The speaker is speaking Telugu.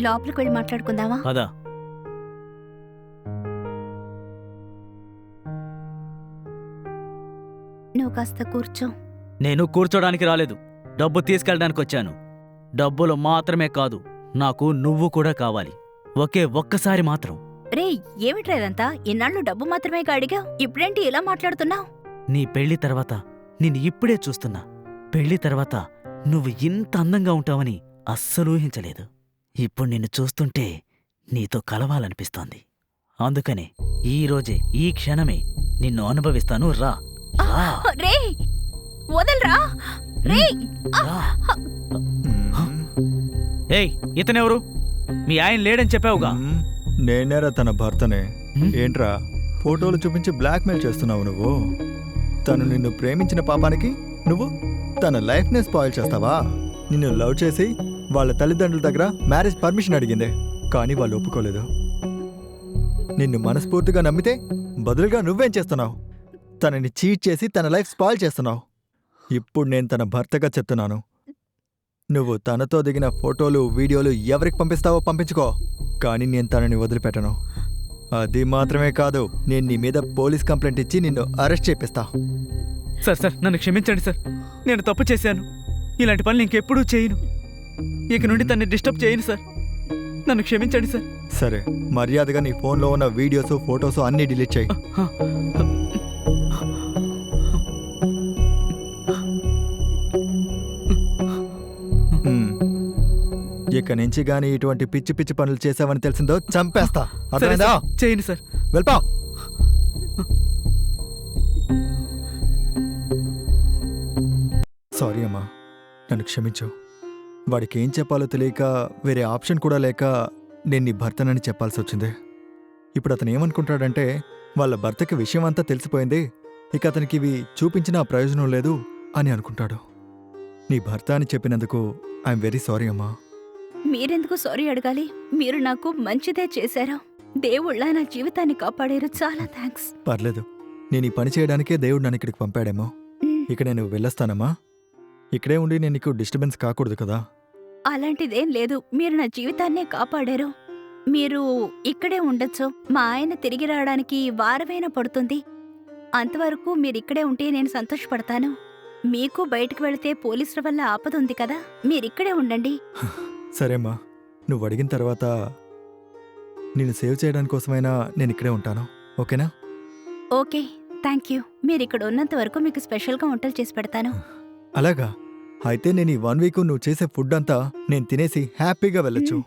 లోపలికి వెళ్ళి మాట్లాడుకుందామా? పదా. నువ్వు కాస్త కూర్చో. నేను కూర్చోడానికి రాలేదు. డబ్బు తీసుకెళ్ళడానికి వచ్చాను. డబ్బులు మాత్రమే కాదు నాకు నువ్వు కూడా కావాలి. ఒకే ఒక్కసారి మాత్రం. రే ఏమిట్రా ఇదంతా? ఇన్నాళ్ళు డబ్బు మాత్రమే అడిగా ఇప్పుడేంటి ఇలా మాట్లాడుతున్నావు? నీ పెళ్ళి తర్వాత నిన్ను ఇప్పుడే చూస్తున్నా. పెళ్ళి తర్వాత నువ్వు ఇంత అందంగా ఉంటావని అస్సలు ఊహించలేదు. ఇప్పుడు నిన్ను చూస్తుంటే నీతో కలవాలనిపిస్తోంది. అందుకనే ఈ రోజే ఈ క్షణమే నిన్ను అనుభవిస్తాను. రా. రా. రే వదలరా? రే ఏయ్ ఇతనెవరు? మీ ఆయన లేడని చెప్పావుగా. నేనేరా తన భర్తనే? ఏంట్రా ఫోటోలు చూపించి బ్లాక్మెయిల్ చేస్తున్నావు నువ్వు? తను నిన్ను ప్రేమించిన పాపానికి నువ్వు తన లైఫ్నే స్పాయిల్ చేస్తావా? నిన్ను లవ్ చేసి వాళ్ళ తల్లిదండ్రుల దగ్గర మ్యారేజ్ పర్మిషన్ అడిగింది కానీ వాళ్ళు ఒప్పుకోలేదు. నిన్ను మనస్ఫూర్తిగా నమ్మితే బదులుగా నువ్వేం చేస్తున్నావు? తనని చీట్ చేసి తన లైఫ్ స్పాయిల్ చేస్తున్నావు. ఇప్పుడు నేను తన భర్తగా చెప్తున్నాను. నువ్వు తనతో దిగిన ఫోటోలు వీడియోలు ఎవరికి పంపిస్తావో పంపించుకో కానీ నేను తనని వదిలిపెట్టను. అది మాత్రమే కాదు నేను నీ మీద పోలీస్ కంప్లైంట్ ఇచ్చి నిన్ను అరెస్ట్ చేపిస్తా. సార్ సార్ నన్ను క్షమించండి సార్. నేను తప్పు చేశాను. ఇలాంటి పనులు ఇంకెప్పుడూ చేయను. ఇక నుండి తన్ని డిస్టర్బ్ చేయను సార్. నన్ను క్షమించండి సార్. సరే మర్యాదగా నీ ఫోన్లో ఉన్న వీడియోస్ ఫొటోస్ అన్నీ డిలీట్ చేయి. ఇక నుంచి గానీ ఇటువంటి పిచ్చి పిచ్చి పనులు చేసావని తెలిసిందో చంపేస్తా. అర్థమైందా? సార్, చేయను సార్. వెళ్ళిపో. సారీ అమ్మా నన్ను క్షమించు. వాడికి ఏం చెప్పాలో తెలియక వేరే ఆప్షన్ కూడా లేక నేను నీ భర్తనని చెప్పాల్సి వచ్చింది ఇప్పుడు అతను ఏమనుకుంటాడంటే వాళ్ళ భర్తకి విషయం అంతా తెలిసిపోయింది. ఇక అతనికి ఇవి చూపించినా ప్రయోజనం లేదు అని అనుకుంటాడు. నీ భర్త అని చెప్పినందుకు ఐఎమ్ వెరీ సారీ అమ్మా. మీరెందుకు సారీ అడగాలి? మీరు నాకు మంచిదే చేశారు. దేవుళ్ళ నా జీవితాన్ని కాపాడారు. చాలా థ్యాంక్స్. పర్లేదు. నేను ఈ పని చేయడానికే దేవుడు నన్ను ఇక్కడికి పంపాడేమో. ఇక నేను వెళ్ళొస్తానమ్మా. ఇక్కడే ఉండి నేను నీకు డిస్టర్బెన్స్ కాకూడదు కదా. అలాంటిదేం లేదు. మీరు నా జీవితాన్నే కాపాడారు. మీరు ఇక్కడే ఉండొచ్చు. మా ఆయన తిరిగి రావడానికి వారమైనా పడుతుంది. అంతవరకు మీరు ఇక్కడే ఉంటే నేను సంతోషపడతాను. మీకు బయటకు వెళితే పోలీసుల వల్ల ఆపద ఉంది కదా. మీరిక్కడే ఉండండి. సరేమ్మా నువ్వు అడిగిన తర్వాత నేను సేవ్ చేయడానికి కోసమైనా నేను ఇక్కడే ఉంటాను. ఓకేనా? ఓకే. థ్యాంక్ యూ మీరు ఇక్కడ ఉన్నంత వరకు మీకు స్పెషల్గా వంటలు చేసి పెడతాను. అలాగా. అయితే నేను ఈ వన్ వీక్ నువ్వు చేసే ఫుడ్ అంతా నేను తినేసి హ్యాపీగా వెళ్ళొచ్చు.